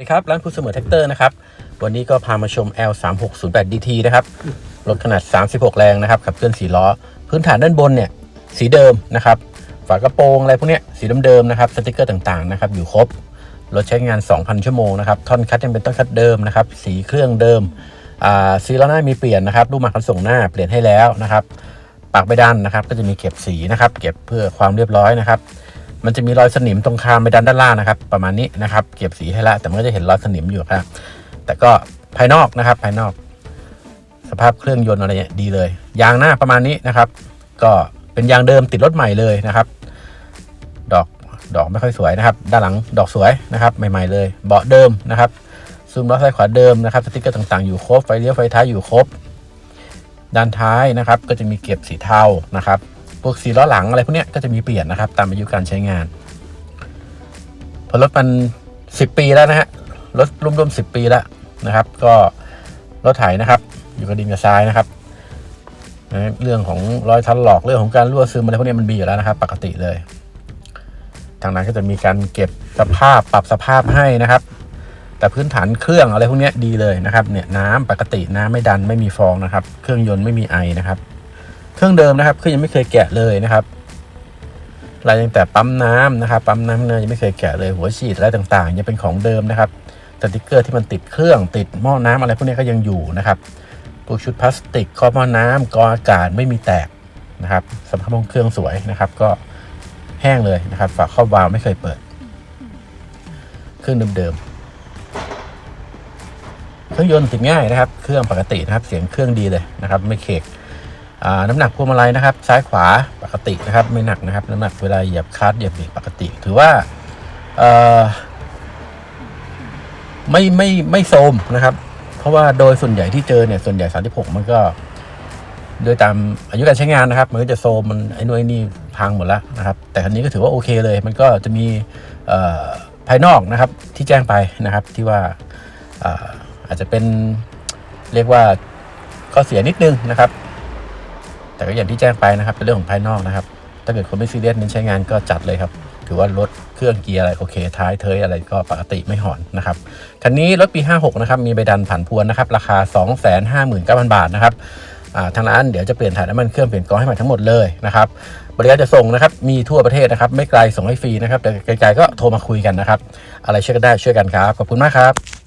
สวัสดีครับร้านผู้เสมอแท็กเตอร์นะครับวันนี้ก็พามาชม L 3 6 0 8 DT นะครับรถขนาด 36 แรงนะครับขับเคลื่อน4ล้อ พื้นฐานด้านบนเนี่ยสีเดิมนะครับฝากระโปรงอะไรพวกเนี้ยสีเดิมๆนะครับสติกเกอร์ต่างๆนะครับอยู่ครบรถใช้งาน 2,000 ชั่วโมงนะครับท่อนคัดยังเป็นต้นคัดเดิมนะครับสีเครื่องเดิมซีล้อหน้ามีเปลี่ยนนะครับรูปหมากคันส่งหน้าเปลี่ยนให้แล้วนะครับปากใบดันนะครับก็จะมีเก็บสีนะครับเก็บเพื่อความเรียบร้อยนะครับ มันจะมีรอยสนิมตรงคามใบดันด้านล่างนะครับ ประมาณนี้นะครับ เก็บสีให้ละแต่มันก็จะเห็นรอยสนิมอยู่ครับ แต่ก็ภายนอกนะครับ ภายนอก สภาพเครื่องยนต์อะไรเนี่ยดีเลย ยางหน้าประมาณนี้นะครับ ก็เป็นยางเดิมติดรถใหม่เลยนะครับ ดอกดอกไม่ค่อยสวยนะครับ ด้านหลังดอกสวยนะครับ ใหม่ๆเลย เบาะเดิมนะครับซูมล้อซ้ายขวาเดิมนะครับสติ๊กเกอร์ต่างๆอยู่ครบไฟเลี้ยวไฟท้ายอยู่ครบ ด้านท้ายนะครับ ก็จะมีเก็บสีเทานะครับ พวกสีล้อหลังอะไรพวกนี้ก็จะมีเปลี่ยนนะครับ ตามอายุการใช้งาน พอรถมันสิบปีแล้วนะฮะรถรวมๆสิบปีแล้วนะครับ ก็รถไถนะครับ อยู่กับดินกับทรายนะครับนะเรื่องของรอยทันหลอกเรื่องของการรั่วซึมอะไรพวกนี้มันมีอยู่แล้วนะครับ ปกติเลย ทางนั้นก็จะมีการเก็บสภาพปรับสภาพให้นะครับ แต่พื้นฐานเครื่องอะไรพวกนี้ดีเลยนะครับ เนี่ยน้ำปกติน้ำไม่ดันไม่มีฟองนะครับ เครื่องยนต์ไม่มีไอนะครับ เครื่องเดิมนะครับคือยังไม่เคยแกะเลยนะครับรายตั้งแต่ปั๊มน้ำนะครับปั๊มน้ำเนี่ยยังไม่เคยแกะเลยหัวฉีดอะไรต่างๆยังเป็นของเดิมนะครับสติกเกอร์ที่มันติดเครื่องติดหม้อน้ำอะไรพวกนี้ก็ยังอยู่นะครับพวกชุดพลาสติกครอบหม้อน้ำกออากาศไม่มีแตกนะครับสภาพของเครื่องสวยนะครับ ก็แห้งเลยนะครับ ฝาครอบวาล์วไม่เคยเปิด เครื่องเดิมๆเครื่องยนต์ติดง่ายนะครับ เครื่องปกตินะครับ เสียงเครื่องดีเลยนะครับ ไม่เคก น้ำหนักพวงมาลัยนะครับ ซ้ายขวาปกตินะครับ ไม่หนักนะครับ น้ำหนักเวลาเหยียบคลัตช์เหยียบเบรกปกติ ถือว่าเอ่ไม่ไม่ไม่โทมนะครับ เพราะว่าโดยส่วนใหญ่ที่เจอเนี่ยส่วนใหญ่36มันก็ โดยตามอายุการใช้งานนะครับ มันก็จะโซมมันไอ้นู่นไอ้นี่พังหมดแล้วนะครับ แต่คันนี้ก็ถือว่าโอเคเลย มันก็จะมีภายนอกนะครับ ที่แจ้งไปนะครับที่ว่าอ่ออาจจะเป็นเรียกว่าข้อเสียนิดนึงนะครับ แต่ก็อย่างที่แจ้งไปนะครับเป็นเรื่องของภายนอกนะครับ ถ้าเกิดคนไม่ซีเรียสเน้นใช้งานก็จัดเลยครับถือว่ารถเครื่องเกียร์อะไรโอเค ท้ายเทยอะไรก็ปกติไม่หอนนะครับคันนี้รถปี 56 นะครับ มีใบดันผ่านพวนนะครับ ราคา 259,000 บาทนะครับทางร้านเดี๋ยวจะเปลี่ยนถ่ายน้ำมันเครื่องเปลี่ยนกองให้ใหม่ทั้งหมดเลยนะครับบริการจะส่งนะครับมีทั่วประเทศนะครับ ไม่ไกลส่งให้ฟรีนะครับแต่ไกลๆก็โทรมาคุยกันนะครับ อะไรช่วยกันได้ช่วยกันครับขอบคุณมากครับ